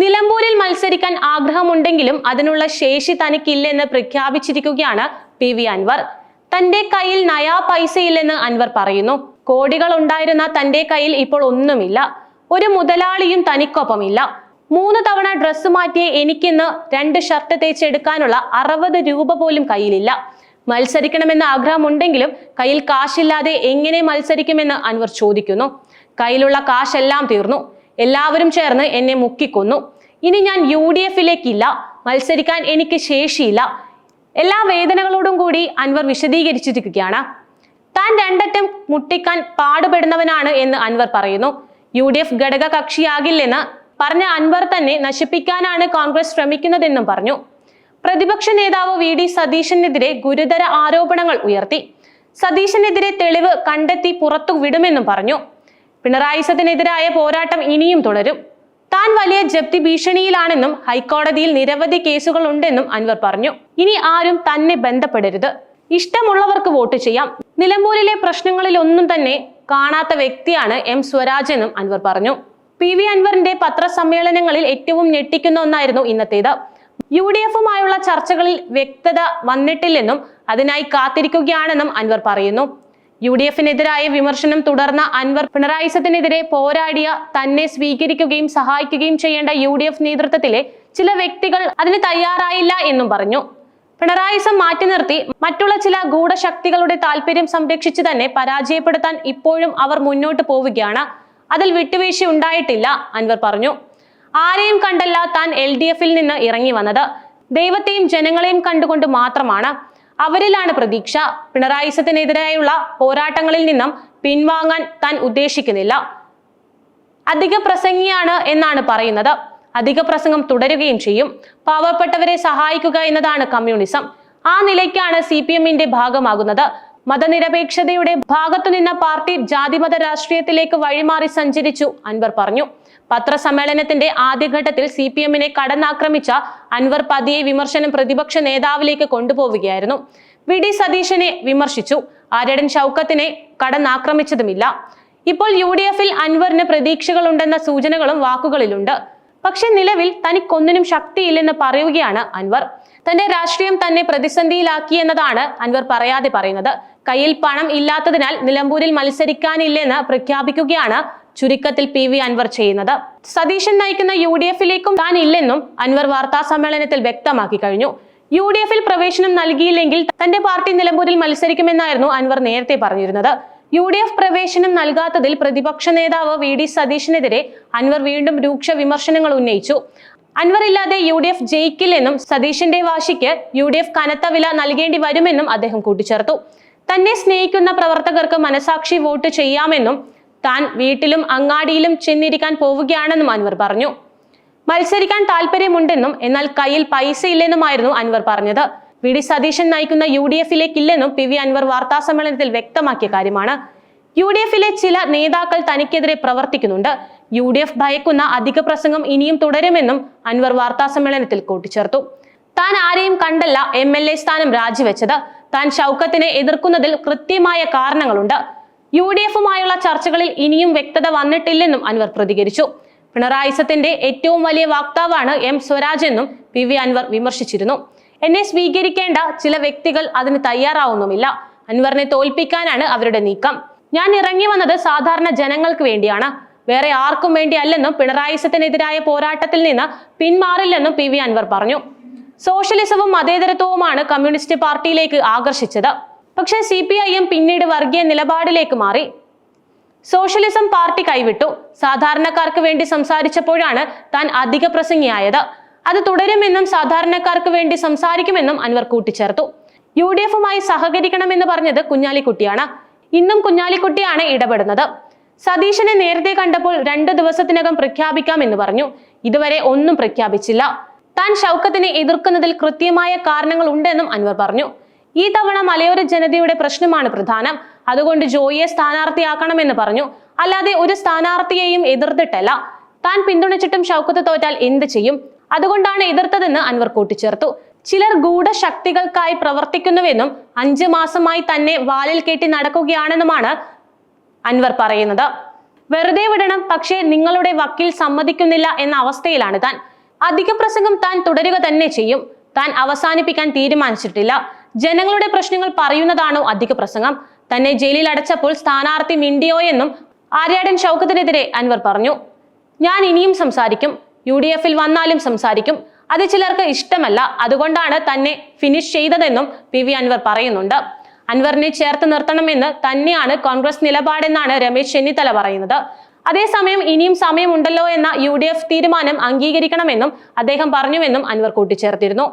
നിലമ്പൂരിൽ മത്സരിക്കാൻ ആഗ്രഹമുണ്ടെങ്കിലും അതിനുള്ള ശേഷി തനിക്കില്ലെന്ന് പ്രഖ്യാപിച്ചിരിക്കുകയാണ് പി വി അൻവർ. തന്റെ കയ്യിൽ നയാ പൈസയില്ലെന്ന് അൻവർ പറയുന്നു. കോടികൾ ഉണ്ടായിരുന്ന തന്റെ കയ്യിൽ ഇപ്പോൾ ഒന്നുമില്ല. ഒരു മുതലാളിയും തനിക്കൊപ്പമില്ല. മൂന്ന് തവണ ഡ്രസ്സ് മാറ്റിയ എനിക്കിന്ന് രണ്ട് ഷർട്ട് തേച്ചെടുക്കാനുള്ള അറുപത് രൂപ പോലും കയ്യിലില്ല. മത്സരിക്കണമെന്ന് ആഗ്രഹമുണ്ടെങ്കിലും കയ്യിൽ കാശില്ലാതെ എങ്ങനെ മത്സരിക്കുമെന്ന് അൻവർ ചോദിക്കുന്നു. കയ്യിലുള്ള കാശെല്ലാം തീർന്നു. എല്ലാവരും ചേർന്ന് എന്നെ മുക്കിക്കൊന്നു. ഇനി ഞാൻ യു ഡി എഫിലേക്കില്ല. മത്സരിക്കാൻ എനിക്ക് ശേഷിയില്ല. എല്ലാ വേദനകളോടും കൂടി അൻവർ വിശദീകരിച്ചിരിക്കുകയാണ്. താൻ രണ്ടറ്റം മുട്ടിക്കാൻ പാടുപെടുന്നവനാണ് എന്ന് അൻവർ പറയുന്നു. യു ഡി എഫ് ഘടക കക്ഷിയാകില്ലെന്ന് പറഞ്ഞ അൻവർ തന്നെ നശിപ്പിക്കാനാണ് കോൺഗ്രസ് ശ്രമിക്കുന്നതെന്നും പറഞ്ഞു. പ്രതിപക്ഷ നേതാവ് വി ഡി സതീശനെതിരെ ഗുരുതര ആരോപണങ്ങൾ ഉയർത്തി. സതീശനെതിരെ തെളിവ് കണ്ടെത്തി പുറത്തു വിടുമെന്നും പറഞ്ഞു. പിണറായി സത്തിനെതിരായ പോരാട്ടം ഇനിയും തുടരും. താൻ വലിയ ജപ്തി ഭീഷണിയിലാണെന്നും ഹൈക്കോടതിയിൽ നിരവധി കേസുകൾ ഉണ്ടെന്നും അൻവർ പറഞ്ഞു. ഇനി ആരും തന്നെ ബന്ധപ്പെടരുത്. ഇഷ്ടമുള്ളവർക്ക് വോട്ട് ചെയ്യാം. നിലമ്പൂരിലെ പ്രശ്നങ്ങളിൽ ഒന്നും തന്നെ കാണാത്ത വ്യക്തിയാണ് എം സ്വരാജ് എന്നും അൻവർ പറഞ്ഞു. പി വി അൻവറിന്റെ പത്രസമ്മേളനങ്ങളിൽ ഏറ്റവും ഞെട്ടിക്കുന്ന ഒന്നായിരുന്നു ഇന്നത്തേത്. യു ഡി എഫുമായുള്ള ചർച്ചകളിൽ വ്യക്തത വന്നിട്ടില്ലെന്നും അതിനായി കാത്തിരിക്കുകയാണെന്നും അൻവർ പറയുന്നു. യു ഡി എഫിനെതിരായ വിമർശനം തുടർന്ന അൻവർ പിണറായിസത്തിനെതിരെ പോരാടിയ തന്നെ സ്വീകരിക്കുകയും സഹായിക്കുകയും ചെയ്യേണ്ട യു ഡി എഫ് നേതൃത്വത്തിലെ ചില വ്യക്തികൾ അതിന് തയ്യാറായില്ല എന്നും പറഞ്ഞു. പിണറായിസം മാറ്റി നിർത്തി മറ്റുള്ള ചില ഗൂഢശക്തികളുടെ താല്പര്യം സംരക്ഷിച്ച് തന്നെ പരാജയപ്പെടുത്താൻ ഇപ്പോഴും അവർ മുന്നോട്ട് പോവുകയാണ്. അതിൽ വിട്ടുവീഴ്ച ഉണ്ടായിട്ടില്ല അൻവർ പറഞ്ഞു. ആരെയും കണ്ടല്ല താൻ എൽ ഡി എഫിൽ നിന്ന് ഇറങ്ങി വന്നത്. ദൈവത്തെയും ജനങ്ങളെയും കണ്ടുകൊണ്ട് മാത്രമാണ് അവരിലാണ് പ്രതീക്ഷ. പിണറായിസത്തിനെതിരായുള്ള പോരാട്ടങ്ങളിൽ നിന്നും പിൻവാങ്ങാൻ താൻ ഉദ്ദേശിക്കുന്നില്ല. അധിക പ്രസംഗിയാണ് എന്നാണ് പറയുന്നത്. അധിക പ്രസംഗം തുടരുകയും ചെയ്യും. പാവപ്പെട്ടവരെ സഹായിക്കുക എന്നതാണ് കമ്മ്യൂണിസം. ആ നിലയ്ക്കാണ് സി പി എമ്മിന്റെ ഭാഗമാകുന്നത്. മതനിരപേക്ഷതയുടെ ഭാഗത്തു നിന്ന പാർട്ടി ജാതിമത രാഷ്ട്രീയത്തിലേക്ക് വഴിമാറി സഞ്ചരിച്ചു അൻവർ പറഞ്ഞു. പത്രസമ്മേളനത്തിന്റെ ആദ്യഘട്ടത്തിൽ സി പി എമ്മിനെ കടന്നാക്രമിച്ച അൻവർ പതിയെ വിമർശനം പ്രതിപക്ഷ നേതാവിലേക്ക് കൊണ്ടുപോവുകയായിരുന്നു. വി. ഡി. സതീശനെ വിമർശിച്ചു. ആര്യടൻ ഷൗക്കത്തിനെ കടന്നാക്രമിച്ചതുമില്ല. ഇപ്പോൾ യു ഡി എഫിൽ അൻവറിന് പ്രതീക്ഷകളുണ്ടെന്ന സൂചനകളും വാക്കുകളിലുണ്ട്. പക്ഷെ നിലവിൽ തനിക്കൊന്നിനും ശക്തിയില്ലെന്ന് പറയുകയാണ് അൻവർ. തന്റെ രാഷ്ട്രീയം തന്നെ പ്രതിസന്ധിയിലാക്കി എന്നതാണ് അൻവർ പറയാതെ പറയുന്നത്. കയ്യിൽ പണം ഇല്ലാത്തതിനാൽ നിലമ്പൂരിൽ മത്സരിക്കാനില്ലെന്ന് പ്രഖ്യാപിക്കുകയാണ് ചുരുക്കത്തിൽ പി വി അൻവർ ചെയ്യുന്നത്. സതീശൻ നയിക്കുന്ന യു ഡി എഫിലേക്കും താൻ ഇല്ലെന്നും അൻവർ വാർത്താ സമ്മേളനത്തിൽ വ്യക്തമാക്കി കഴിഞ്ഞു. യു ഡി എഫിൽ പ്രവേശനം നൽകിയില്ലെങ്കിൽ തന്റെ പാർട്ടി നിലമ്പൂരിൽ മത്സരിക്കുമെന്നായിരുന്നു അൻവർ നേരത്തെ പറഞ്ഞിരുന്നത്. യു ഡി എഫ് പ്രവേശനം നൽകാത്തതിൽ പ്രതിപക്ഷ നേതാവ് വി ഡി സതീഷിനെതിരെ അൻവർ വീണ്ടും രൂക്ഷ വിമർശനങ്ങൾ ഉന്നയിച്ചു. അൻവർ ഇല്ലാതെ യു ഡി എഫ് ജയിക്കില്ലെന്നും സതീഷിന്റെ വാശിക്ക് യു ഡി എഫ് കനത്ത വില നൽകേണ്ടി വരുമെന്നും അദ്ദേഹം കൂട്ടിച്ചേർത്തു. തന്നെ സ്നേഹിക്കുന്ന പ്രവർത്തകർക്ക് മനസാക്ഷി വോട്ട് ചെയ്യാമെന്നും താൻ വീട്ടിലും അങ്ങാടിയിലും ചെന്നിരിക്കാൻ പോവുകയാണെന്നും അൻവർ പറഞ്ഞു. മത്സരിക്കാൻ താല്പര്യമുണ്ടെന്നും എന്നാൽ കയ്യിൽ പൈസ ഇല്ലെന്നുമായിരുന്നു അൻവർ പറഞ്ഞത്. വി. ഡി. സതീശൻ നയിക്കുന്ന യു. ഡി. എഫിലേക്കില്ലെന്നും പി. വി. അൻവർ വാർത്താസമ്മേളനത്തിൽ വ്യക്തമാക്കിയ കാര്യമാണ്. യു. ഡി. എഫിലെ ചില നേതാക്കൾ തനിക്കെതിരെ പ്രവർത്തിക്കുന്നുണ്ട്. യു. ഡി. എഫ് ഭയക്കുന്ന അധിക പ്രസംഗം ഇനിയും തുടരുമെന്നും അൻവർ വാർത്താസമ്മേളനത്തിൽ കൂട്ടിച്ചേർത്തു. താൻ ആരെയും കണ്ടല്ല എം. എൽ. എ സ്ഥാനം രാജിവെച്ചത്. താൻ ഷൗക്കത്തിനെ എതിർക്കുന്നതിൽ കൃത്യമായ കാരണങ്ങളുണ്ട്. യു ഡി എഫുമായുള്ള ചർച്ചകളിൽ ഇനിയും വ്യക്തത വന്നിട്ടില്ലെന്നും അൻവർ പ്രതികരിച്ചു. പിണറായിസത്തിന്റെ ഏറ്റവും വലിയ വക്താവാണ് എം സ്വരാജ് എന്നും പി വി അൻവർ വിമർശിച്ചിരുന്നു. എന്നെ സ്വീകരിക്കേണ്ട ചില വ്യക്തികൾ അതിന് തയ്യാറാവുന്നുമില്ല. അൻവറിനെ തോൽപ്പിക്കാനാണ് അവരുടെ നീക്കം. ഞാൻ ഇറങ്ങി വന്നത് സാധാരണ ജനങ്ങൾക്ക് വേണ്ടിയാണ്. വേറെ ആർക്കും വേണ്ടിയല്ലെന്നും പിണറായിസത്തിനെതിരായ പോരാട്ടത്തിൽ നിന്ന് പിന്മാറില്ലെന്നും പി വി അൻവർ പറഞ്ഞു. സോഷ്യലിസവും മതേതരത്വവുമാണ് കമ്മ്യൂണിസ്റ്റ് പാർട്ടിയിലേക്ക് ആകർഷിച്ചത്. പക്ഷേ സി പി ഐ എം പിന്നീട് വർഗീയ നിലപാടിലേക്ക് മാറി. സോഷ്യലിസം പാർട്ടി കൈവിട്ടു. സാധാരണക്കാർക്ക് വേണ്ടി സംസാരിച്ചപ്പോഴാണ് താൻ അധിക പ്രസംഗിയായത്. അത് തുടരുമെന്നും സാധാരണക്കാർക്ക് വേണ്ടി സംസാരിക്കുമെന്നും അൻവർ കൂട്ടിച്ചേർത്തു. യു ഡി എഫുമായി സഹകരിക്കണമെന്ന് പറഞ്ഞത് കുഞ്ഞാലിക്കുട്ടിയാണ്. ഇന്നും കുഞ്ഞാലിക്കുട്ടിയാണ് ഇടപെടുന്നത്. സതീശനെ നേരത്തെ കണ്ടപ്പോൾ രണ്ടു ദിവസത്തിനകം പ്രഖ്യാപിക്കാമെന്ന് പറഞ്ഞു. ഇതുവരെ ഒന്നും പ്രഖ്യാപിച്ചില്ല. താൻ ഷൗക്കത്തിനെ എതിർക്കുന്നതിൽ കൃത്യമായ കാരണങ്ങൾ ഉണ്ടെന്നും അൻവർ പറഞ്ഞു. ഈ തവണ മലയോര ജനതയുടെ പ്രശ്നമാണ് പ്രധാനം. അതുകൊണ്ട് ജോയിയെ സ്ഥാനാർത്ഥിയാക്കണമെന്ന് പറഞ്ഞു. അല്ലാതെ ഒരു സ്ഥാനാർത്ഥിയെയും എതിർത്തിട്ടല്ല. താൻ പിന്തുണച്ചിട്ടും ഷൗക്കത്ത് തോറ്റാൽ എന്ത് ചെയ്യും? അതുകൊണ്ടാണ് എതിർത്തതെന്ന് അൻവർ കൂട്ടിച്ചേർത്തു. ചിലർ ഗൂഢശക്തികൾക്കായി പ്രവർത്തിക്കുന്നുവെന്നും അഞ്ചു മാസമായി തന്നെ വാലിൽ കെട്ടി നടക്കുകയാണെന്നുമാണ് അൻവർ പറയുന്നത്. വെറുതെ വിടണം പക്ഷേ നിങ്ങളുടെ വക്കീൽ സമ്മതിക്കുന്നില്ല എന്ന അവസ്ഥയിലാണ് താൻ. അധിക പ്രസംഗം താൻ തുടരുക തന്നെ ചെയ്യും. താൻ അവസാനിപ്പിക്കാൻ തീരുമാനിച്ചിട്ടില്ല. ജനങ്ങളുടെ പ്രശ്നങ്ങൾ പറയുന്നതാണോ അധിക പ്രസംഗം? തന്നെ ജയിലിൽ അടച്ചപ്പോൾ സ്ഥാനാർത്ഥി മിണ്ടിയോ എന്നും ആര്യാടൻ ഷൗക്കത്തിനെതിരെ അൻവർ പറഞ്ഞു. ഞാൻ ഇനിയും സംസാരിക്കും. യു ഡി എഫിൽ വന്നാലും സംസാരിക്കും. അത് ചിലർക്ക് ഇഷ്ടമല്ല. അതുകൊണ്ടാണ് തന്നെ ഫിനിഷ് ചെയ്തതെന്നും പി വി അൻവർ പറയുന്നുണ്ട്. അൻവറിനെ ചേർത്ത് നിർത്തണമെന്ന് തന്നെയാണ് കോൺഗ്രസ് നിലപാടെന്നാണ് രമേശ് ചെന്നിത്തല പറയുന്നത്. അതേസമയം ഇനിയും സമയമുണ്ടല്ലോ എന്ന യു തീരുമാനം അംഗീകരിക്കണമെന്നും അദ്ദേഹം പറഞ്ഞുവെന്നും അൻവർ കൂട്ടിച്ചേർത്തിരുന്നു.